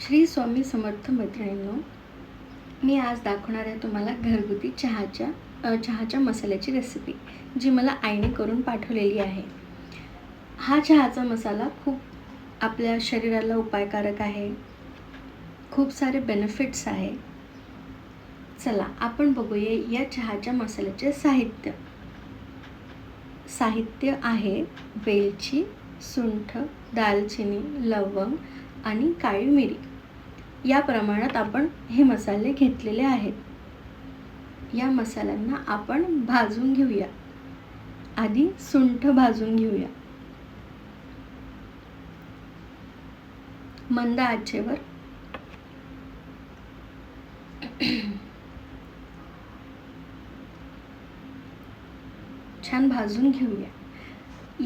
श्री स्वामी समर्थ मैत्रिणींनो मी आज दाखवणार आहे तुम्हाला घरगुती चहाच्या चहाच्या मसाल्याची रेसिपी जी मला आईने करून पाठवलेली आहे. हा चहाचा मसाला खूप आपल्या शरीराला उपायकारक आहे. खूप सारे बेनिफिट्स आहे. चला आपण बघूया या चहाच्या मसाल्याचे साहित्य. साहित्य आहे वेलची सुंठ दालचिनी लवंग आणि काळी मिरी. या प्रमाणात आपण हे मसाले घेतलेले आहेत. या मसाल्यांना आपण भाजून घेऊया. आधी सुंठ भाजून घेऊया. मंद आचेवर. छान भाजून घेऊया.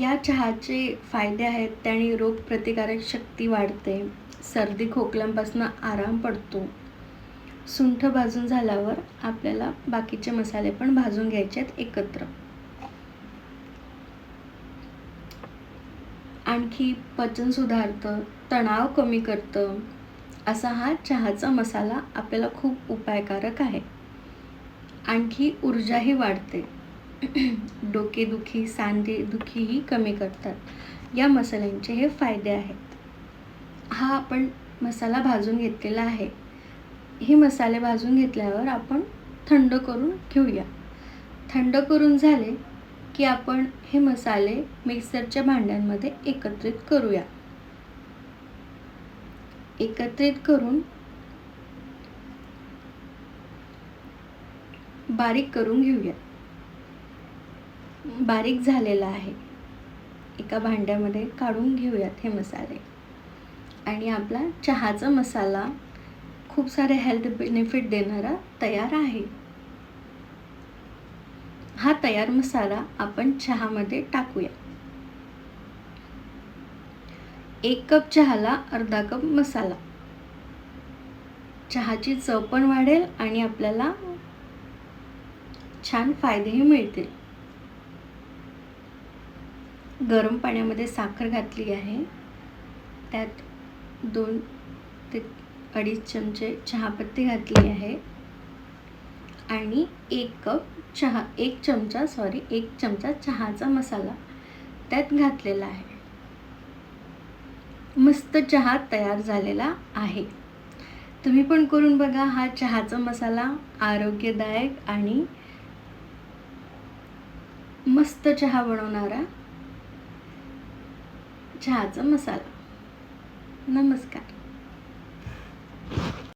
या चहाचे फायदे आहेत त्याने रोगप्रतिकारक शक्ती वाढते. सर्दी खोकल्यांपासून आराम पडतो. सुंठ भाजून झाल्यावर आपल्याला बाकीचे मसाले पण भाजून घ्यायचे आहेत एकत्र. आणखी पचन सुधारतं तणाव कमी करतं असा हा चहाचा मसाला आपल्याला खूप उपायकारक आहे. आणखी ऊर्जाही वाढते. डोकेदुखी सांधेदुखीही कमी करतात. या मसाल्यांचे हे फायदे आहेत. हा आपण मसाला भाजून घेतलेला आहे. हे मसाले भाजून घेतल्यावर आपण थंड करून घेऊया थंड करून झाले की आपण हे मसाले मिक्सरच्या भांड्यांमध्ये एकत्रित करूया. एकत्रित करून बारीक करून घेऊया. बारीक झालेला आहे. एका भांड्यामध्ये काढून घेऊयात हे मसाले. आणि आपला चहाचा मसाला खूप सारे हेल्थ बेनिफिट देणारा तयार आहे. हा तयार मसाला आपण चहामध्ये टाकूया. एक कप चहाला अर्धा कप मसाला. चहाची चव पण वाढेल आणि आपल्याला छान फायदेही मिळतील. गरम पाण्यामध्ये साखर घातली आहे. त्यात दोन ते अडीच चमचे चहापत्ती घातली आहे. आणि एक कप चहा एक चमचा सॉरी एक चमचा चहाचा मसाला त्यात घातलेला आहे. मस्त चहा तयार झालेला आहे. तुम्ही पण करून बघा हा चहाचा मसाला आरोग्यदायक आणि मस्त चहा बनवणारा चहाचा मसाला. नमस्कार.